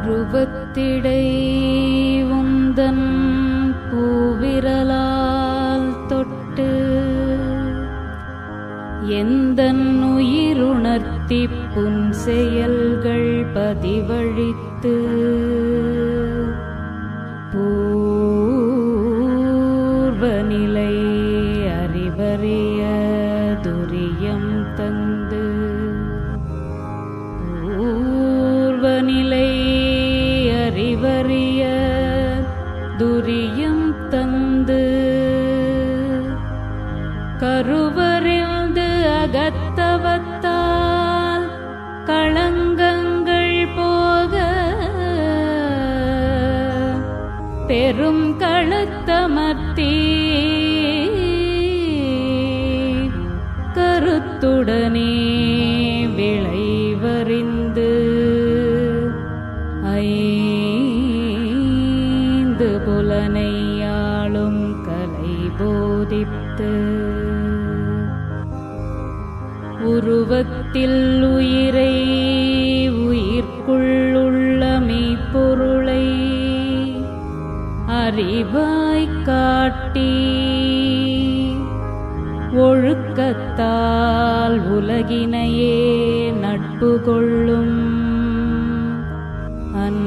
உருவத்திடை உந்தன் பூவிரலால் தொட்டு எந்த உயிருணர்த்தி புன் செயல்கள் பதிவழித்து பூர்வநிலை அறிவரே அறிவறிய துரியம் தந்து. கருவறிந்து அகத்தவத்தால் களங்கங்கள் போக. பெரும் களத்தமர்த்தி. கருத்துடனே விளை ஐந்து புலனையாளும் கலை போதித்து உருவத்தில் உயிரை உயிர்க்குள்ளுள்ள மெய்ப்பொருளை அறிவாய் காட்டி ஒழுக்கத்தால் உலகினையே நட்பு கொள்ளும் அன்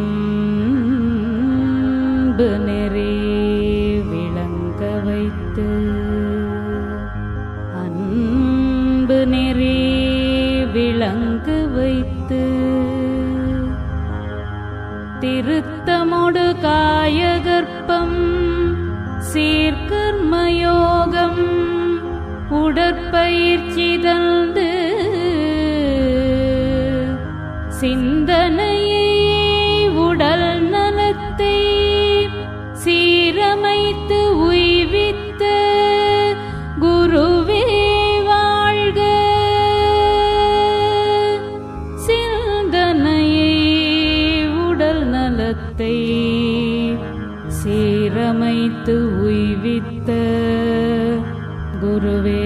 அன்பு நெறி விளங்க வைத்து அன்பு நெறி விளங்க வைத்து திருத்தமொடு காயகற்பம் சீர்கர்மயோகம் உடற்பயிற்சி தந்து சிந்தன உடல் சீரமைத்து உய்வித்த குருவே.